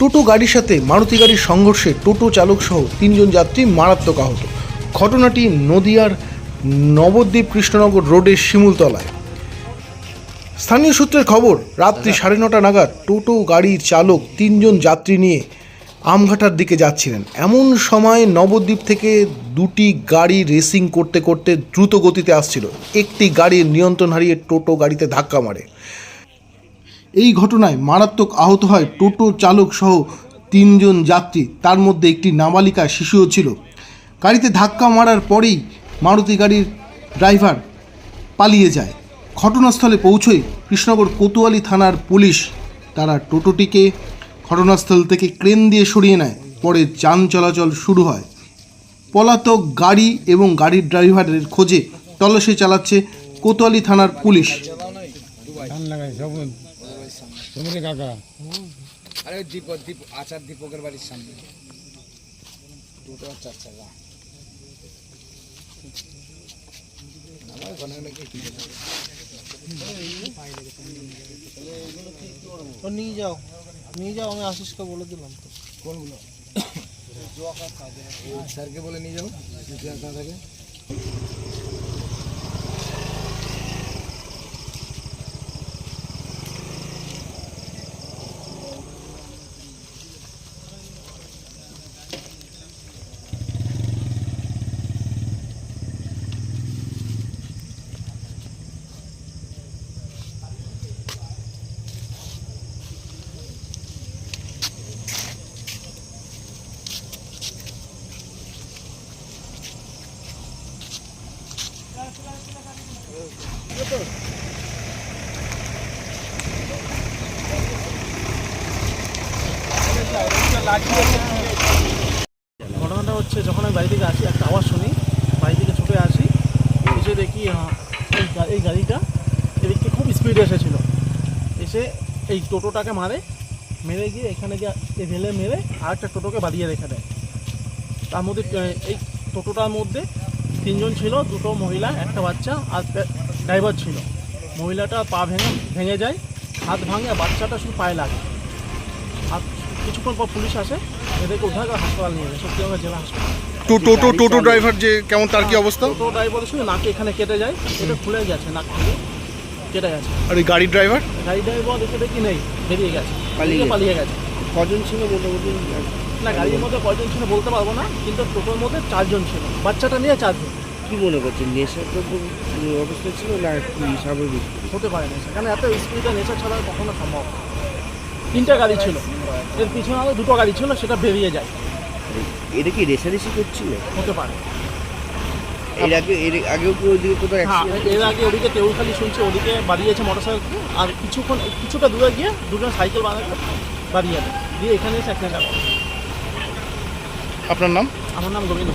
টোটো গাড়ির সাথে মারুতি গাড়ির সংঘর্ষে টোটো চালক সহ তিনজন যাত্রী মারাত্মক আহত। ঘটনাটি নদিয়ার নবদ্বীপ কৃষ্ণনগর রোডের শিমুলতলায়। স্থানীয় সূত্রের খবর রাত্রি সাড়ে নটা নাগাদ টোটো গাড়ির চালক তিনজন যাত্রী নিয়ে আমঘাটার দিকে যাচ্ছিলেন। এমন সময় নবদ্বীপ থেকে দুটি গাড়ি রেসিং করতে করতে দ্রুত গতিতে আসছিল। একটি গাড়ির নিয়ন্ত্রণ হারিয়ে টোটো গাড়িতে ধাক্কা মারে। এই ঘটনায় মারাত্মক আহত হয় টোটো চালক সহ তিনজন যাত্রী। তার মধ্যে একটি নাবালিকা শিশুও ছিল। গাড়িতে ধাক্কা মারার পরেই মারুতি গাড়ির ড্রাইভার পালিয়ে যায়। ঘটনাস্থলে পৌঁছই কৃষ্ণনগর কোতোয়ালি থানার পুলিশ। তারা টোটোটিকে ঘটনাস্থল থেকে ক্রেন দিয়ে সরিয়ে নেয়। পরে যান চলাচল শুরু হয়। পলাতক গাড়ি এবং গাড়ির ড্রাইভারের খোঁজে তল্লাশি চালাচ্ছে কোতোয়ালি থানার পুলিশ। সমুদ্রে কাকা। আরে দীপ দীপ আচার দীপকের বাড়ির সামনে। দুটো আর চার চাকা। আমার ওখানে নাকি কি নিয়ে যাও। নিয়ে যাও আমি আশিসকে বলে দিলাম তো। কোনগুলো? স্যারকে বলে নিয়ে যাও থাকে ঘটনাটা হচ্ছে যখন আমি বাড়ি থেকে আসি, একটা আওয়াজ শুনি, বাড়ি থেকে ছুটে আসি, এসে দেখি এই গাড়িটা এদিকে খুব স্পিডে এসেছিল। এসে এই টোটোটাকে মারে, মেরে গিয়ে এখানে গিয়ে রেলে মেরে আর একটা টোটোকে বাড়িয়ে রেখে দেয়। তার মধ্যে এই টোটোটার মধ্যে তিনজন ছিল দুটো মহিলা একটা বাচ্চা আর ড্রাইভার ছিল। মহিলাটা পা ভেঙে ভেঙে যায় হাত ভাঙে আর বাচ্চাটা শুধু পায়ে লাগে। আর কিছুক্ষণ পর পুলিশ আসে এদেরকে উদ্ধার করে হাসপাতাল নিয়ে যায়। সত্যিগঞ্জ জেলা হাসপাতাল। টোটো টোটো ড্রাইভার যে কেমন তার কি অবস্থা? টোটো ড্রাইভার শুধু নাকে এখানে কেটে যায় এটা খুলে গেছে নাক থেকে কেটে গেছে। আর ওই গাড়ির ড্রাইভার গাড়ি ড্রাইভার দেখে দেখি নেই বেরিয়ে গেছে পালিয়ে পালিয়ে গেছে। কজন ছিল মোটামুটি? না গাড়ির মধ্যে কয়জন ছিল বলতে পারব না কিন্তু টোটোর মধ্যে চারজন ছিল। বাচ্চাটা নিয়ে চারজন। কি মনে করছেন নেশার অবস্থা ছিল না স্বাভাবিক? হতে পারে না সেখানে এত স্পিডে নেশা ছাড়া কখনো সম্ভব। তিনটা গাড়ি ছিল। এর পিছনে আরও দুটো গাড়ি ছিল সেটা বেরিয়ে যায়। এটা কি রেশারেশি করছিল? হতে পারে। এর আগে এর আগেও কি ওইদিকে কোথাও হ্যাঁ এর আগে ওদিকে তেউখালি শুনছি ওদিকে বাড়িয়েছে মোটরসাইকেল আর কিছুক্ষণ কিছুটা দূরে গিয়ে দুজন সাইকেল বানাতে বাড়িয়ে দেয়। দিয়ে এখানে এসে করে আপনার নাম? আমার নাম গোবিন্দ